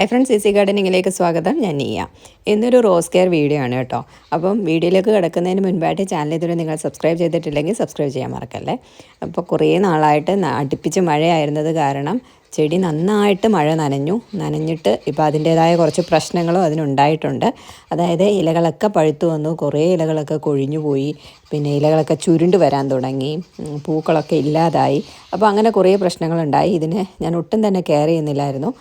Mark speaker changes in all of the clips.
Speaker 1: Hi friends easy ഗാർഡനിങ്ങിലേക്ക് സ്വാഗതം. ഞാൻ നീയ. ഇന്നൊരു റോസ് കെയർ വീഡിയോ ആണ് കേട്ടോ. അപ്പം വീഡിയോയിലേക്ക് കിടക്കുന്നതിന് മുൻപായിട്ട് ചാനൽ ഇതുവരെ നിങ്ങൾ സബ്സ്ക്രൈബ് ചെയ്തിട്ടില്ലെങ്കിൽ സബ്സ്ക്രൈബ് ചെയ്യാൻ മറക്കല്ലേ. അപ്പോൾ കുറേ നാളായിട്ട് അടുപ്പിച്ച് മഴയായിരുന്നത് കാരണം ചെടി നന്നായിട്ട് മഴ നനഞ്ഞു. നനഞ്ഞിട്ട് ഇപ്പോൾ അതിന്റേതായ കുറച്ച് പ്രശ്നങ്ങളും അതിനുണ്ടായിട്ടുണ്ട്. അതായത് ഇലകളൊക്കെ പഴുത്തു വന്നു. കുറേ ഇലകളൊക്കെ കൊഴിഞ്ഞു പോയി. പിന്നെ ഇലകളൊക്കെ ചുരുണ്ട് വരാൻ തുടങ്ങി. പൂക്കളൊക്കെ ഇല്ലാതായി. അപ്പോൾ അങ്ങനെ കുറേ പ്രശ്നങ്ങളുണ്ടായി. ഇതിനെ ഞാൻ ഒട്ടും തന്നെ കെയർ ചെയ്യുന്നില്ലായിരുന്നു.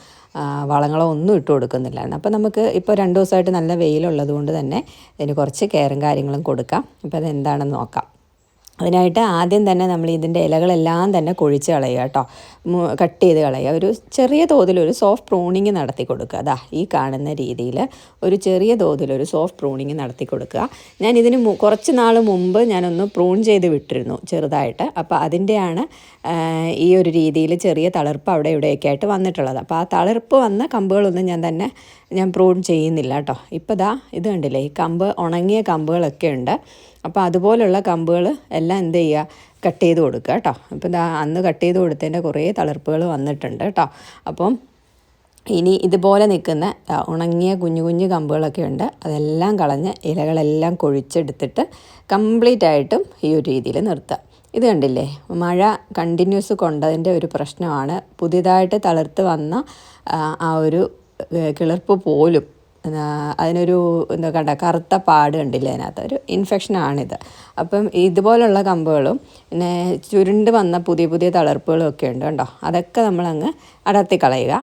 Speaker 1: വളങ്ങളോ ഒന്നും ഇട്ട് കൊടുക്കുന്നില്ലായിരുന്നു. അപ്പോൾ നമുക്ക് ഇപ്പോൾ രണ്ട് ദിവസമായിട്ട് നല്ല വെയിലുള്ളത് കൊണ്ട് തന്നെ ഇതിന് കുറച്ച് കെയറും കാര്യങ്ങളും കൊടുക്കാം. അപ്പോൾ അതെന്താണെന്ന് നോക്കാം. അതിനായിട്ട് ആദ്യം തന്നെ നമ്മൾ ഇതിന്റെ ഇലകളെല്ലാം തന്നെ കൊഴിച്ച് കളയുക കേട്ടോ. കട്ട് ചെയ്ത് കളയുക. ഒരു ചെറിയ തോതിൽ ഒരു സോഫ്റ്റ് പ്രൂണിങ് നടത്തി കൊടുക്കുക. അതാ ഈ കാണുന്ന രീതിയിൽ ഒരു ചെറിയ തോതിൽ ഒരു സോഫ്റ്റ് പ്രൂണിങ് നടത്തി കൊടുക്കുക. ഞാൻ ഇതിന് കുറച്ച് നാൾ മുമ്പ് ഞാനൊന്ന് പ്രൂൺ ചെയ്ത് വിട്ടിരുന്നു ചെറുതായിട്ട്. അപ്പോൾ അതിന്റെയാണ് ഈ ഒരു രീതിയിൽ ചെറിയ തളിർപ്പ് അവിടെ ഇവിടെയൊക്കെ ആയിട്ട് വന്നിട്ടുള്ളത്. അപ്പോൾ ആ തളിർപ്പ് വന്ന കമ്പുകളൊന്നും ഞാൻ തന്നെ ഞാൻ പ്രൂൺ ചെയ്യുന്നില്ല കേട്ടോ. ഇപ്പോൾ ദാ ഇത് കണ്ടില്ലേ? ഈ കമ്പ് ഉണങ്ങിയ കമ്പുകളൊക്കെ ഉണ്ട്. അപ്പോൾ അതുപോലുള്ള കമ്പുകൾ എല്ലാം എന്ത് ചെയ്യുക? കട്ട് ചെയ്ത് കൊടുക്കുക കേട്ടോ. അപ്പോൾ അന്ന് കട്ട് ചെയ്ത് കൊടുത്തതിന്റെ കുറേ തളിർപ്പുകൾ വന്നിട്ടുണ്ട് കേട്ടോ. അപ്പം ഇനി ഇതുപോലെ നിൽക്കുന്ന ഉണങ്ങിയ കുഞ്ഞു കുഞ്ഞു കമ്പുകളൊക്കെ ഉണ്ട്. അതെല്ലാം കളഞ്ഞ് ഇലകളെല്ലാം കൊഴിച്ചെടുത്തിട്ട് കംപ്ലീറ്റ് ആയിട്ടും ഈ ഒരു രീതിയിൽ നിർത്തുക. ഇത് കണ്ടില്ലേ? മഴ കണ്ടിന്യൂസ് കൊണ്ടതിന്റെ ഒരു പ്രശ്നമാണ്. പുതിയതായിട്ട് തളിർത്ത് വന്ന ആ ഒരു കിളിർപ്പ് പോലും അതിനൊരു എന്താ കണ്ട കറുത്ത പാട് കണ്ടില്ലേ അതിനകത്ത്? ഒരു ഇൻഫെക്ഷനാണിത് അപ്പം ഇതുപോലുള്ള കമ്പുകളും പിന്നെ ചുരുണ്ട് വന്ന പുതിയ പുതിയ തളർപ്പുകളും ഒക്കെ ഉണ്ട് കേട്ടോ അതൊക്കെ നമ്മളങ്ങ് അടർത്തി കളയുക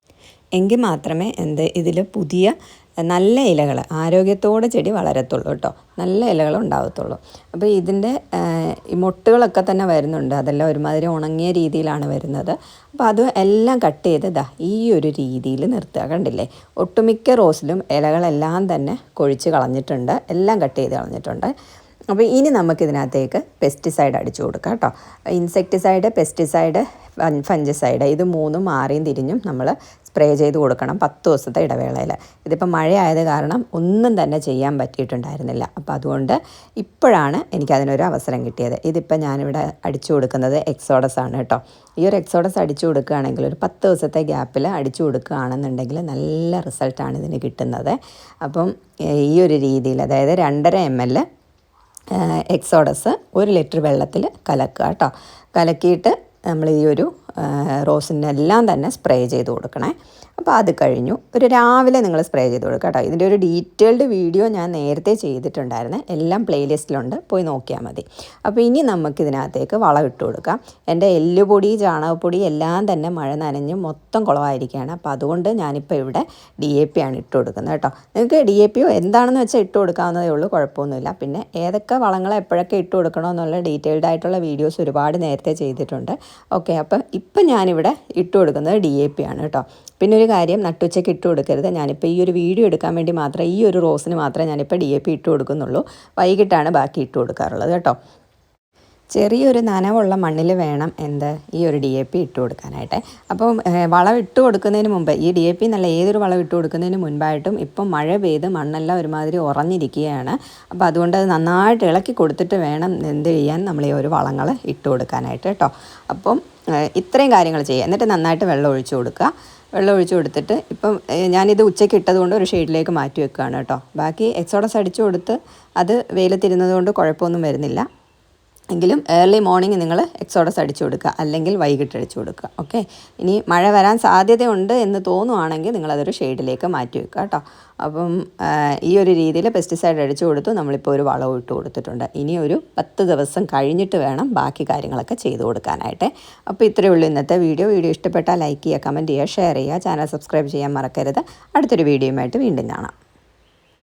Speaker 1: എങ്കിൽ മാത്രമേ എന്ത് ഇതിൽ പുതിയ നല്ല ഇലകൾ ആരോഗ്യത്തോടെ ചെടി വളരത്തുള്ളൂ കേട്ടോ. നല്ല ഇലകൾ ഉണ്ടാകത്തുള്ളൂ അപ്പോൾ ഇതിന്റെ മൊട്ടുകളൊക്കെ തന്നെ വരുന്നുണ്ട്. അതെല്ലാം ഒരുമാതിരി ഉണങ്ങിയ രീതിയിലാണ് വരുന്നത്. അപ്പോൾ അത് എല്ലാം കട്ട് ചെയ്ത് ഇതാ ഈ ഒരു രീതിയിൽ നിർത്തുക. കണ്ടില്ലേ? ഒട്ടുമിക്ക റോസിലും ഇലകളെല്ലാം തന്നെ കൊഴിച്ച് കളഞ്ഞിട്ടുണ്ട്. എല്ലാം കട്ട് ചെയ്ത് കളഞ്ഞിട്ടുണ്ട്. അപ്പോൾ ഇനി നമുക്കിതിനകത്തേക്ക് പെസ്റ്റിസൈഡ് അടിച്ചു കൊടുക്കാം കേട്ടോ. ഇൻസെക്ടിസൈഡ് പെസ്റ്റിസൈഡ് ഫഞ്ചസൈഡ് ഇത് മൂന്നും മാറിയും തിരിഞ്ഞും നമ്മൾ സ്പ്രേ ചെയ്ത് കൊടുക്കണം പത്ത് ദിവസത്തെ ഇടവേളയിൽ. ഇതിപ്പോൾ മഴയായത് കാരണം ഒന്നും തന്നെ ചെയ്യാൻ പറ്റിയിട്ടുണ്ടായിരുന്നില്ല. അപ്പോൾ അതുകൊണ്ട് ഇപ്പോഴാണ് എനിക്കതിനൊരു അവസരം കിട്ടിയത്. ഇതിപ്പോൾ ഞാനിവിടെ അടിച്ചു കൊടുക്കുന്നത് എക്സോഡസ് ആണ് കേട്ടോ. ഈ ഒരു എക്സോഡസ് അടിച്ചു കൊടുക്കുകയാണെങ്കിൽ ഒരു പത്ത് ദിവസത്തെ ഗ്യാപ്പിൽ അടിച്ചു കൊടുക്കുകയാണെന്നുണ്ടെങ്കിൽ നല്ല റിസൾട്ടാണ് ഇതിന് കിട്ടുന്നത്. അപ്പം ഈ ഒരു രീതിയിൽ അതായത് രണ്ടര എം എൽ എക്സോഡസ് ഒരു ലിറ്റർ വെള്ളത്തിൽ കലക്കുക കേട്ടോ. കലക്കിയിട്ട് നമ്മൾ ഈ ഒരു റോസിനെല്ലാം തന്നെ സ്പ്രേ ചെയ്ത് കൊടുക്കണേ. അപ്പോൾ അത് കഴിഞ്ഞു. ഒരു രാവിലെ നിങ്ങൾ സ്പ്രേ ചെയ്ത് കൊടുക്കുക കേട്ടോ. ഇതിന്റെ ഒരു ഡീറ്റെയിൽഡ് വീഡിയോ ഞാൻ നേരത്തെ ചെയ്തിട്ടുണ്ടായിരുന്നു. എല്ലാം പ്ലേലിസ്റ്റിലുണ്ട്. പോയി നോക്കിയാൽ മതി. അപ്പോൾ ഇനി നമുക്കിതിനകത്തേക്ക് വളം ഇട്ട് കൊടുക്കാം. എന്റെ എല്ലുപൊടി ചാണകപ്പൊടി എല്ലാം തന്നെ മഴ നനഞ്ഞ് മൊത്തം കുളമായിരിക്കുകയാണ് അപ്പോൾ അതുകൊണ്ട് ഞാനിപ്പോൾ ഇവിടെ ഡി എ പി ആണ് ഇട്ട് കൊടുക്കുന്നത് കേട്ടോ. നിങ്ങൾക്ക് ഡി എ പി എന്താണെന്ന് വെച്ചാൽ ഇട്ട് കൊടുക്കാവുന്നതേ ഉള്ളൂ. കുഴപ്പമൊന്നുമില്ല. പിന്നെ ഏതൊക്കെ വളങ്ങൾ എപ്പോഴൊക്കെ ഇട്ട് കൊടുക്കണമെന്നുള്ള ഡീറ്റെയിൽഡ് ആയിട്ടുള്ള വീഡിയോസ് ഒരുപാട് നേരത്തെ ചെയ്തിട്ടുണ്ട്. ഓക്കെ. അപ്പം ഇപ്പം ഞാനിവിടെ ഇട്ട് കൊടുക്കുന്നത് ഡി എ പി ആണ് കേട്ടോ. പിന്നെ ഒരു കാര്യം നട്ടുച്ചയ്ക്ക് ഇട്ട് കൊടുക്കരുത്. ഞാനിപ്പോൾ ഈ ഒരു വീഡിയോ എടുക്കാൻ വേണ്ടി മാത്രമേ ഈ ഒരു റോസിന് മാത്രമേ ഞാനിപ്പോൾ ഡി എ പി ഇട്ട് കൊടുക്കുന്നുള്ളൂ. വൈകിട്ടാണ് ബാക്കി ഇട്ട് കൊടുക്കാറുള്ളത് കേട്ടോ. ചെറിയൊരു നനവുള്ള മണ്ണിൽ വേണം എന്ത്? ഈ ഒരു ഡി എ പി ഇട്ട് കൊടുക്കാനായിട്ട്. അപ്പോൾ വളം ഇട്ട് കൊടുക്കുന്നതിന് മുമ്പ് ഈ ഡി എ പി എന്നല്ല ഏതൊരു വളം ഇട്ട് കൊടുക്കുന്നതിന് മുൻപായിട്ടും ഇപ്പം മഴ പെയ്ത് മണ്ണെല്ലാം ഒരുമാതിരി ഉറഞ്ഞിരിക്കുകയാണ്. അപ്പോൾ അതുകൊണ്ട് അത് നന്നായിട്ട് ഇളക്കി കൊടുത്തിട്ട് വേണം എന്ത് ചെയ്യാൻ നമ്മൾ ഈ ഒരു വളങ്ങൾ ഇട്ട് കൊടുക്കാനായിട്ട് കേട്ടോ. അപ്പം ഇത്രയും കാര്യങ്ങൾ ചെയ്യുക. എന്നിട്ട് നന്നായിട്ട് വെള്ളം ഒഴിച്ചു കൊടുക്കുക. വെള്ളം ഒഴിച്ചു കൊടുത്തിട്ട് ഇപ്പം ഞാനിത് ഉച്ചയ്ക്ക് ഇട്ടതുകൊണ്ട് ഒരു ഷെയ്ഡിലേക്ക് മാറ്റി വെക്കുകയാണ് കേട്ടോ. ബാക്കി എക്സോഡസ് അടിച്ചു കൊടുത്ത് അത് വെയിലത്തിരുന്നത് കൊണ്ട് കുഴപ്പമൊന്നും വരുന്നില്ല. എങ്കിലും ഏർലി മോർണിംഗ് നിങ്ങൾ എക്സോഡസ് അടിച്ചു കൊടുക്കുക അല്ലെങ്കിൽ വൈകിട്ട് അടിച്ചു കൊടുക്കുക ഓക്കെ ഇനി മഴ വരാൻ സാധ്യതയുണ്ട് എന്ന് തോന്നുവാണെങ്കിൽ നിങ്ങളതൊരു ഷെയ്ഡിലേക്ക് മാറ്റി വെക്കുക കേട്ടോ. അപ്പം ഈ ഒരു രീതിയിൽ പെസ്റ്റിസൈഡ് അടിച്ചു കൊടുത്തു നമ്മളിപ്പോൾ ഒരു വളവും ഇട്ട് കൊടുത്തിട്ടുണ്ട്. ഇനി ഒരു പത്ത് ദിവസം കഴിഞ്ഞിട്ട് വേണം ബാക്കി കാര്യങ്ങളൊക്കെ ചെയ്തു കൊടുക്കാനായിട്ട്. അപ്പോൾ ഇത്രയേ ഉള്ളൂ ഇന്നത്തെ വീഡിയോ. വീഡിയോ ഇഷ്ടപ്പെട്ടാൽ ലൈക്ക് ചെയ്യുക കമന്റ് ചെയ്യുക ഷെയർ ചെയ്യുക ചാനൽ സബ്സ്ക്രൈബ് ചെയ്യാൻ മറക്കരുത്. അടുത്തൊരു വീഡിയോയുമായിട്ട് വീണ്ടും കാണാം.